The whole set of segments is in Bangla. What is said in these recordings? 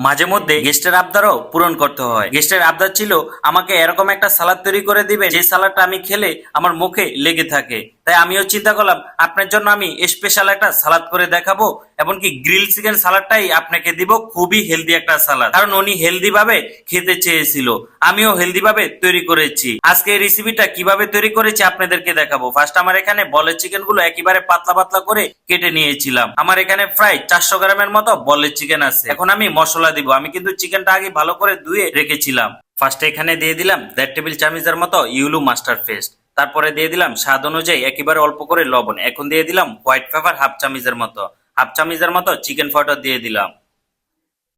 মাঝে মধ্যে গেস্টের আবদারও পূরণ করতে হয়। গেস্টের আবদার ছিল, আমাকে এরকম একটা সালাদ তৈরি করে দিবে যে সালাদটা আমি খেলে আমার মুখে লেগে থাকে। তাই আমিও চিন্তা করলাম, আপনার জন্য আমি স্পেশাল একটা সালাদ করে দেখাবো, এমনকি গ্রিল চিকেন সালাদটাই আপনাকে দিব, খুবই হেলদি একটা সালাদ কারণ উনি হেলদি ভাবে খেতে চেয়েছিল, আমিও হেলদি ভাবে তৈরি করেছি। আজকে এই রেসিপিটা কীভাবে তৈরি করেছি আপনাদেরকে দেখাবো। ফার্স্ট আমার এখানে বলের চিকেনগুলো একেবারে পাতলা পাতলা করে কেটে নিয়েছিলাম। আমার এখানে প্রায় চারশো গ্রামের মতো বলের চিকেন আছে। এখন আমি মশলা দিব। আমি কিন্তু চিকেনটা আগে ভালো করে ধুয়ে রেখেছিলাম। ফার্স্টে এখানে দিয়ে দিলাম দেড় টেবিল চামচের মতো ইউলু মাস্টার পেস্ট। তারপরে দিয়ে দিলাম স্বাদ অনুযায়ী একেবারে অল্প করে লবণ। এখন দিয়ে দিলাম হোয়াইট পেপার হাফ চামচের মতো। হাফ চামচের মতো চিকেন পাউডার দিয়ে দিলাম।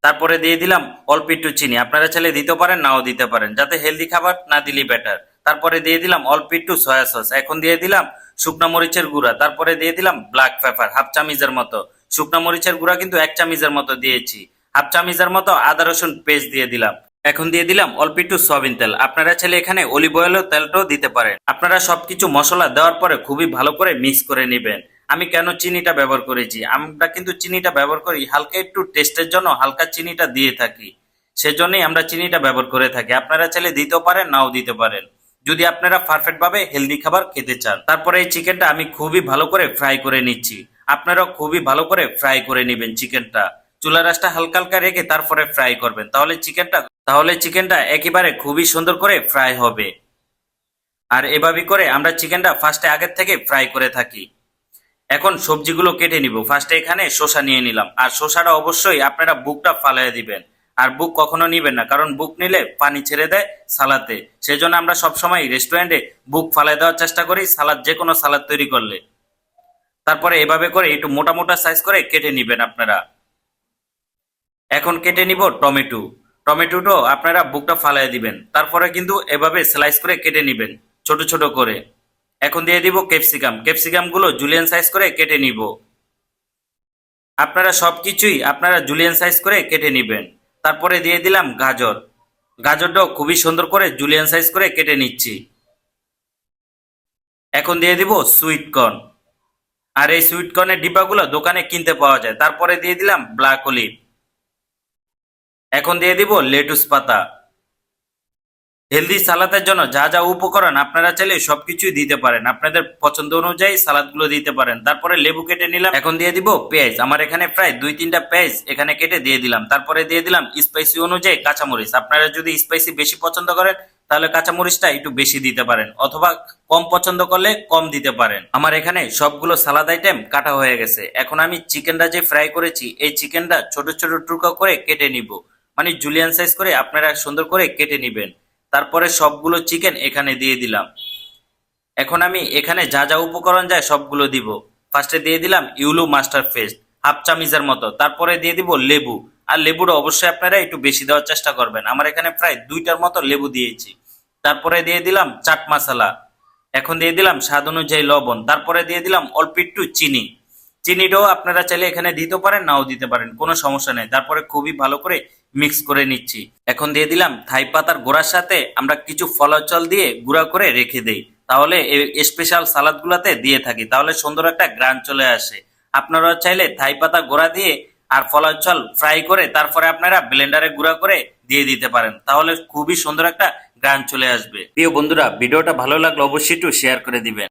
তারপরে দিয়ে দিলাম অল্প একটু চিনি। আপনারা চাইলে দিতে পারেন, নাও দিতে পারেন, যাতে হেলদি খাবার না দিলেই বেটার তারপরে দিয়ে দিলাম অল্প একটু সয়া সস এখন দিয়ে দিলাম শুকনো মরিচের গুঁড়া। তারপরে দিয়ে দিলাম ব্ল্যাক পেপার হাফ চামচের মতো। শুকনো মরিচের গুঁড়া কিন্তু এক চামচের মতো দিয়েছি। হাফ চামচের মতো আদা রসুন পেস্ট দিয়ে দিলাম। এখন দিয়ে দিলাম অল্প একটু সয়াবিন তেল। আপনারা চাইলে এখানে অলিভ অয়েলও তেলটাও দিতে পারেন। আপনারা সবকিছু মশলা দেওয়ার পরে খুবই ভালো করে মিক্স করে নেবেন। আমি কেন চিনিটা ব্যবহার করেছি? আমরা কিন্তু চিনিটা ব্যবহার করি হালকা একটু টেস্টের জন্য হালকা চিনিটা দিয়ে থাকি। সেজন্যই আমরা চিনিটা ব্যবহার করে থাকি। আপনারা চাইলে দিতেও পারেন, নাও দিতে পারেন। যদি আপনারা পারফেক্ট ভাবে হেলদি খাবার খেতে চান। তারপরে এই চিকেনটা আমি খুবই ভালো করে ফ্রাই করে নিচ্ছি। আপনারাও খুবই ভালো করে ফ্রাই করে নেবেন চিকেনটা চুলা রাসটা হালকা হালকা রেখে তারপরে ফ্রাই করবেন। তাহলে চিকেনটা তাহলে চিকেনটা একেবারে খুবই সুন্দর করে ফ্রাই হবে। আর এভাবে করে আমরা চিকেনটা ফার্স্টে আগের থেকে ফ্রাই করে থাকি। এখন সবজিগুলো কেটে নিব। ফার্স্টে এখানে শসা নিয়ে নিলাম। আর শসাটা অবশ্যই আপনারা বুকটা ফালাই দিবেন। আর বুক কখনো নিবেন না, কারণ বুক নিলে পানি ছেড়ে দেয় সালাতে। সেই জন্য আমরা সবসময় রেস্টুরেন্টে বুক ফালাই দেওয়ার চেষ্টা করি, সালাদ যে কোনো সালাদ তৈরি করলে। তারপরে এভাবে করে একটু মোটা মোটা সাইজ করে কেটে নিবেন আপনারা। এখন কেটে নিব টমেটো। টমেটোটাও আপনারা বুকটা ফালাই দিবেন। তারপরে কিন্তু এভাবে স্লাইস করে কেটে নিবেন, ছোট ছোট করে। এখন দিয়ে দিব ক্যাপসিকাম ক্যাপসিকামগুলো জুলিয়ান সাইজ করে কেটে নিব। আপনারা সবকিছুই আপনারা জুলিয়ান সাইজ করে কেটে নেবেন। তারপরে দিয়ে দিলাম গাজর। গাজরটাও খুবই সুন্দর করে জুলিয়ান সাইজ করে কেটে নিচ্ছি। এখন দিয়ে দিব সুইট কর্ন আর এই সুইট কর্নের ডিব্বাগুলো দোকানে কিনতে পাওয়া যায়। তারপরে দিয়ে দিলাম ব্ল্যাক অলিভ এখন দিয়ে দিব লেটুস পাতা। হেলদি সালাদের জন্য যা যা উপকরণ আপনারা চাইলে সবকিছুই দিতে পারেন। আপনাদের পছন্দ অনুযায়ী সালাদগুলো দিতে পারেন। তারপরে লেবু কেটে নিলাম। এখন দিয়ে দিব পেঁয়াজ। আমার এখানে প্রায় দুই তিনটা পেঁয়াজ এখানে কেটে দিয়ে দিলাম। তারপরে দিয়ে দিলাম স্পাইসি অনুযায়ী কাঁচামরিচ। আপনারা যদি স্পাইসি বেশি পছন্দ করেন, তাহলে কাঁচামরিচটা একটু বেশি দিতে পারেন। অথবা কম পছন্দ করলে কম দিতে পারেন। আমার এখানে সবগুলো সালাদ আইটেম কাটা হয়ে গেছে। এখন আমি চিকেনটা যে ফ্রাই করেছি, এই চিকেনটা ছোট ছোট টুকরো করে কেটে নিব। মানে জুলিয়ান সাইজ করে আপনারা সুন্দর করে কেটে নিবেন। তারপরে সবগুলো চিকেন এখানে দিয়ে দিলাম। এখন আমি এখানে যা যা উপকরণ যায় সবগুলো দিব। ফার্স্টে দিয়ে দিলাম ইউলু মাস্টার পেস্ট, হাফ চামিচের মতো। তারপরে দিয়ে দিব লেবু। আর লেবুটা অবশ্যই আপনারা একটু বেশি দেওয়ার চেষ্টা করবেন। আমার এখানে প্রায় দুইটার মতো লেবু দিয়েছি। তারপরে দিয়ে দিলাম চাট মশলা। এখন দিয়ে দিলাম স্বাদ অনুযায়ী লবণ। তারপরে দিয়ে দিলাম অল্প একটু চিনি। চিনিটাও আপনারা চাইলে এখানে দিতে পারেন, নাও দিতে পারেন, কোনো সমস্যা নেই। তারপরে খুবই ভালো করে মিক্স করে নিচ্ছি। এখন দিয়ে দিলাম থাই পাতার গোড়ার সাথে আমরা কিছু ফলাচল দিয়ে গুঁড়া করে রেখে দেই। তাহলে স্পেশাল সালাদগুলোতে দিয়ে থাকি। তাহলে সুন্দর একটা গ্রান চলে আসে। আপনারা চাইলে থাই পাতা গোড়া দিয়ে আর ফলাচল ফ্রাই করে তারপরে আপনারা ব্লেন্ডারে গুঁড়া করে দিয়ে দিতে পারেন। তাহলে খুবই সুন্দর একটা গ্রান চলে আসবে। প্রিয় বন্ধুরা, ভিডিওটা ভালো লাগলে অবশ্যই একটু শেয়ার করে দিবেন।